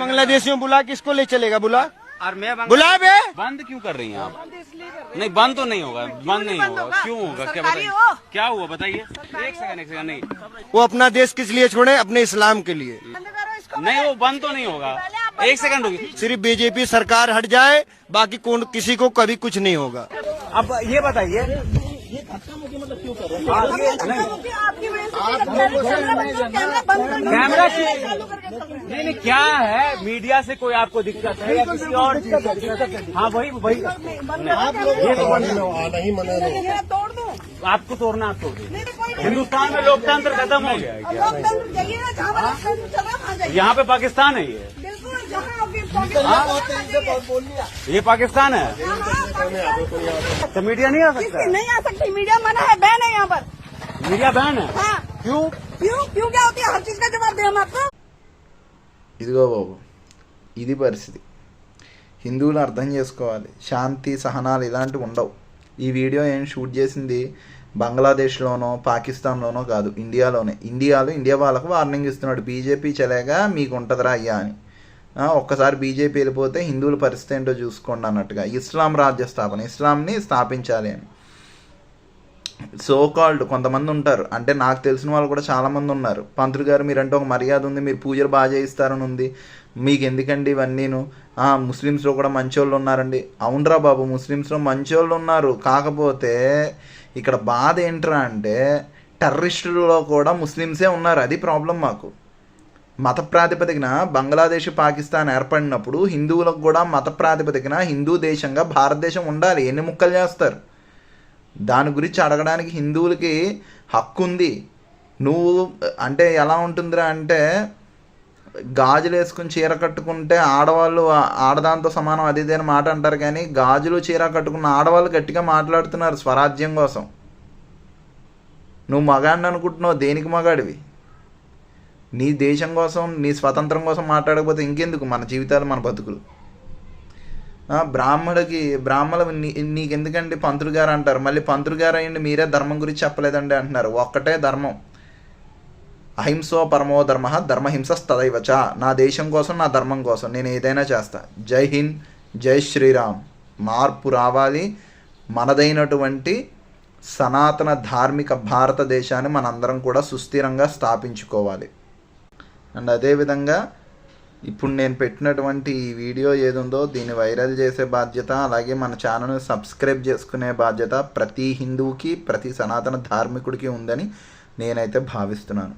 बांग्लादेशियों बुला किसको ले चलेगा बुला? और मैं बुला बे। बंद क्यों कर रही हैं आप? नहीं बंद तो नहीं होगा बंद नहीं होगा। क्यों होगा? क्या बताइए? क्या हुआ बताइए? एक सेकंड एक सेकंड नहीं। वो अपना देश किस लिए छोड़े? अपने इस्लाम के लिए। नहीं वो बंद तो नहीं होगा। एक सेकंड रुकिए। सिर्फ़ बीजेपी सरकार हट जाए बाकी कौन किसी को कभी कुछ नहीं होगा। अब ये बताइए कैमरा नहीं नहीं क्या है मीडिया से कोई आपको दिक्कत है या किसी और हाँ वही वही नहीं मना आपको तोड़ना तो हिंदुस्तान में लोकतंत्र खत्म हो गया यहाँ पे पाकिस्तान है ये ये पाकिस्तान है हाँ, तो मीडिया नहीं आ किसकी सकता नहीं आ सकती मीडिया मना है बैन है यहाँ पर मीडिया बैन है हाँ क्यों क्यों क्यों क्या होती है हर चीज का जवाब दे हम आपको ఇదిగో బాబు ఇది పరిస్థితి హిందువులు అర్థం చేసుకోవాలి శాంతి సహనాలు ఇలాంటివి ఉండవు ఈ వీడియో ఏం షూట్ చేసింది బంగ్లాదేశ్లోనో పాకిస్తాన్లోనో కాదు ఇండియాలోనే ఇండియాలో ఇండియా వాళ్ళకు వార్నింగ్ ఇస్తున్నాడు బీజేపీ చలేగా మీకు ఉంటుందిరా అయ్యా అని ఆ, ఒక్కసారి బీజేపీ వెళ్ళిపోతే హిందువుల పరిస్థితి ఏంటో చూసుకోండి అన్నట్టుగా. ఇస్లాం రాజ్య స్థాపన ఇస్లాంని స్థాపించాలి అని. సో కాల్డ్ కొంతమంది ఉంటారు. అంటే నాకు తెలిసిన వాళ్ళు కూడా చాలామంది ఉన్నారు. పంతులు గారు మీరంటే ఒక మర్యాద ఉంది మీరు పూజలు బాగా చేయిస్తారని ఉంది. మీకు ఎందుకండి ఇవన్నీను? ముస్లిమ్స్లో కూడా మంచోళ్ళు ఉన్నారండి. అవునరా బాబు ముస్లిమ్స్లో మంచోళ్ళు ఉన్నారు. కాకపోతే ఇక్కడ బాధ ఏంట్రా అంటే టెర్రరిస్టులలో కూడా ముస్లిమ్సే ఉన్నారు. అది ప్రాబ్లం మాకు. మత ప్రాతిపదికన బంగ్లాదేశ్ పాకిస్తాన్ ఏర్పడినప్పుడు హిందువులకు కూడా మత ప్రాతిపదికన హిందూ దేశంగా భారతదేశం ఉండాలి. ఎన్ని ముక్కలు చేస్తారు? దాని గురించి అడగడానికి హిందువులకి హక్కు ఉంది నువ్వు అంటే ఎలా ఉంటుందిరా అంటే గాజులు వేసుకుని చీర కట్టుకుంటే ఆడవాళ్ళు ఆడదాంతో సమానం అది ఇది అని మాట అంటారు కానీ గాజులు చీర కట్టుకున్న ఆడవాళ్ళు గట్టిగా మాట్లాడుతున్నారు స్వరాజ్యం కోసం. నువ్వు మగాడిని అనుకుంటున్నావు దేనికి మగాడివి? నీ దేశం కోసం నీ స్వతంత్రం కోసం మాట్లాడకపోతే ఇంకెందుకు? మన జీవితాలు మన బతుకులు. ఆ, బ్రాహ్మడికి బ్రాహ్మణ నీ- నీకెందుకండి పంతులు గారు అంటారు? మళ్ళీ పంతులు గారు అయ్యండి మీరే ధర్మం గురించి చెప్పలేదండి అంటున్నారు. ఒక్కటే ధర్మం. అహింసో పరమో ధర్మ ధర్మహింస తదైవచ నా దేశం కోసం నా ధర్మం కోసం నేను ఏదైనా చేస్తా. జై హింద్ జై శ్రీరామ్. మార్పు రావాలి. మనదైనటువంటి సనాతన ధార్మిక భారతదేశాన్ని మనందరం కూడా సుస్థిరంగా స్థాపించుకోవాలి. అండ్ అదేవిధంగా ఇప్పుడు నేను పెట్టినటువంటి ఈ వీడియో ఏదుందో దీన్ని వైరల్ చేసే బాధ్యత అలాగే మన ఛానల్ని సబ్స్క్రైబ్ చేసుకునే బాధ్యత ప్రతి హిందువుకి ప్రతి సనాతన ధార్మికుడికి ఉందని నేనైతే భావిస్తున్నాను.